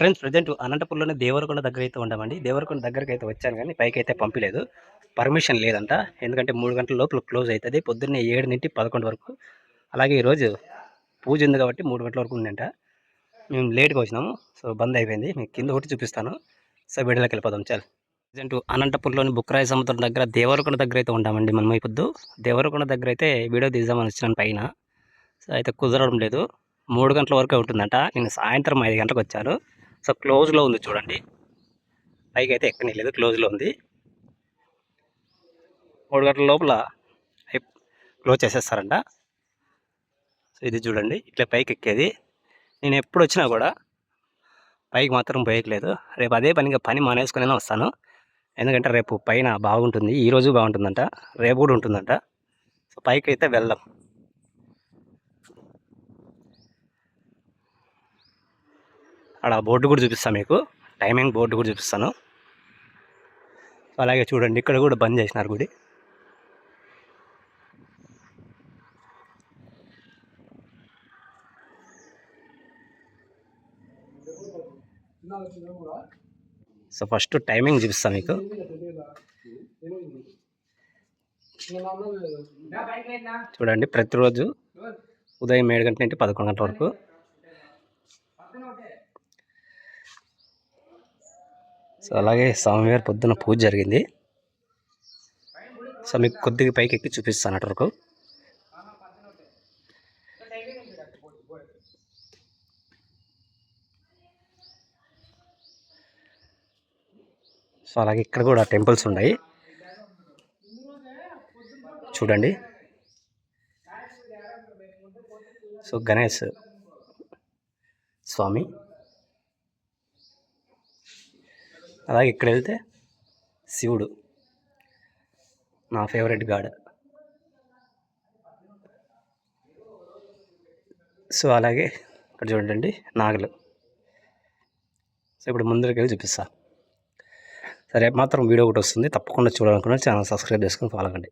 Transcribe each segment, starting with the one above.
Friends present అనంతపురంలోనే Devarakonda దగ్గర అయితే ఉండమండి. దేవరకొండ దగ్గరికి అయితే వచ్చాను కానీ పైకి అయితే పంపలేదు. పర్మిషన్ లేదంట. ఎందుకంటే మూడు గంటల లోపల క్లోజ్ అవుతుంది. పొద్దున్నే ఏడు నుండి పదకొండు వరకు. అలాగే ఈరోజు పూజ ఉంది కాబట్టి మూడు గంటల వరకు ఉందంట. మేము లేట్గా వచ్చినాము. సో బంద్ అయిపోయింది. మీకు కింద ఒకటి చూపిస్తాను. సో వీడియోలోకి వెళ్ళిపోదాం. చాలు. ప్రజెంట్ అనంతపురంలోని బుక్రాయ సముద్రం దగ్గర దేవరకొండ దగ్గర అయితే ఉంటామండి మనం ఇప్పుడు దేవరకొండ దగ్గర అయితే వీడియో తీద్దామని వచ్చినాను పైన. సో అయితే కుదరడం లేదు. మూడు గంటల వరకే ఉంటుందంట. నేను సాయంత్రం ఐదు గంటలకు వచ్చాను. సో క్లోజ్లో ఉంది చూడండి. పైకి అయితే ఎక్కని లేదు క్లోజ్లో ఉంది. మూడు గంటల లోపల క్లోజ్ చేసేస్తారంట. సో ఇది చూడండి ఇట్లా పైకి ఎక్కేది. నేను ఎప్పుడు వచ్చినా కూడా పైకి మాత్రం పోయట్లేదు. రేపు అదే పనిగా పని మానేసుకునే వస్తాను. ఎందుకంటే రేపు పైన బాగుంటుంది ఈ రోజు బాగుంటుందంట రేపు కూడా ఉంటుందంట. సో పైకి అయితే వెళ్దాం. అక్కడ బోర్డు కూడా చూపిస్తాను మీకు. టైమింగ్ బోర్డు కూడా చూపిస్తాను. అలాగే చూడండి ఇక్కడ కూడా బంద్ చేసినారు గుడి. సో ఫస్ట్ టైమింగ్ చూపిస్తాను మీకు. చూడండి ప్రతిరోజు ఉదయం ఏడు గంటల నుండి పదకొండు గంటల వరకు సో అలాగే స్వామివారి పొద్దున పూజ జరిగింది. సో మీకు కొద్దిగా పైకి ఎక్కి చూపిస్తాను అటువరకు సో అలాగే ఇక్కడ కూడా టెంపుల్స్ ఉన్నాయి. చూడండి. సో గణేష్ స్వామి. అలాగే ఇక్కడ వెళ్తే శివుడు. నా ఫేవరెట్ గాడ్. సో అలాగే ఇక్కడ చూడండి నాగలు. సో ఇప్పుడు ముందరికి వెళ్ళి చూపిస్తా. సరే మాత్రం వీడియో ఒకటి వస్తుంది. తప్పకుండా చూడాలనుకున్నారు ఛానల్ సబ్స్క్రైబ్ చేసుకుని ఫాలో కండి.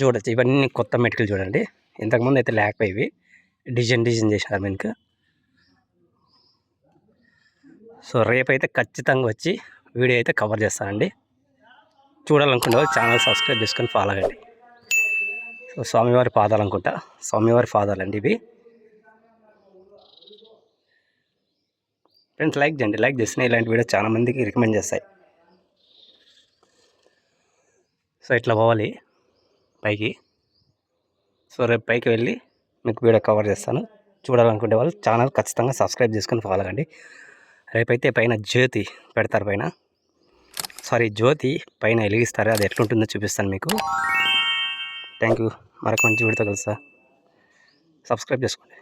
చూడొచ్చు ఇవన్నీ కొత్త మెటికలు చూడండి. ఇంతకుముందు అయితే లేకపోయేవి. డిజైన్ డిజైన్ చేసినారు మీకు సో రేపైతే ఖచ్చితంగా వచ్చి వీడియో అయితే కవర్ చేస్తానండి. చూడాలనుకుంటే ఛానల్ సబ్స్క్రైబ్ చేసుకొని ఫాలో అవ్వండి సో స్వామివారి పాదాలు అనుకుంటా స్వామివారి పాదాలు అండి ఇవి. ఫ్రెండ్స్ లైక్ చేయండి. లైక్ చేసిన ఇలాంటి వీడియో చాలా మందికి రికమెండ్ చేస్తాయి. సో ఇట్లా పోవాలి. పైకి. సో రేపు పైకి వెళ్ళి మీకు వీడియో కవర్ చేస్తాను. చూడాలనుకునే వాళ్ళు ఛానల్ ఖచ్చితంగా సబ్స్క్రైబ్ చేసుకొని ఫాలో కండి. రేపైతే పైన జ్యోతి పెడతారు పైన. సారీ జ్యోతి పైన వెలిగిస్తారు? అది ఎట్లుంటుందో చూపిస్తాను మీకు. థ్యాంక్ యూ మరొక మంచి వీడితో కలుస్తా. సబ్స్క్రైబ్ చేసుకోండి.